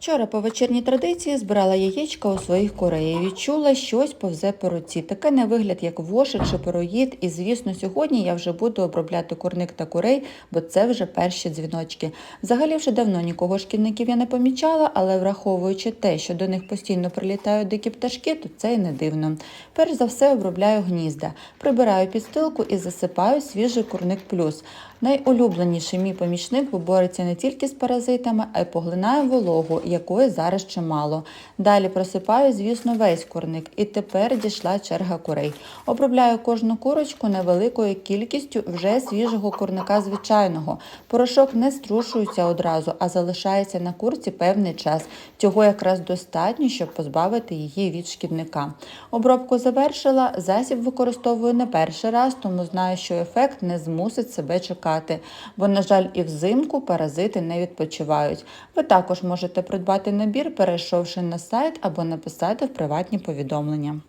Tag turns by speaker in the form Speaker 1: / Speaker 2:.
Speaker 1: Вчора по вечірній традиції збирала яєчка у своїх курей і відчула, щось повзе по руці. Таке на вигляд, як вошик чи пороїд. І звісно, сьогодні я вже буду обробляти курник та курей, бо це вже перші дзвіночки. Взагалі вже давно нікого шкідників я не помічала, але враховуючи те, що до них постійно прилітають дикі пташки, то це й не дивно. Перш за все обробляю гнізда, прибираю підстилку і засипаю свіжий курник плюс. Найулюбленіший мій помічник бореться не тільки з паразитами, а й поглинає вологу, якої зараз чимало. Далі просипаю, звісно, весь курник, і тепер дійшла черга курей. Обробляю кожну курочку невеликою кількістю вже свіжого курника звичайного. Порошок не струшується одразу, а залишається на курці певний час. Цього якраз достатньо, щоб позбавити її від шкідника. Обробку завершила, засіб використовую не перший раз, тому знаю, що ефект не змусить себе чекати, бо, на жаль, і взимку паразити не відпочивають. Ви також можете придбати набір, перейшовши на сайт або написати в приватні повідомлення.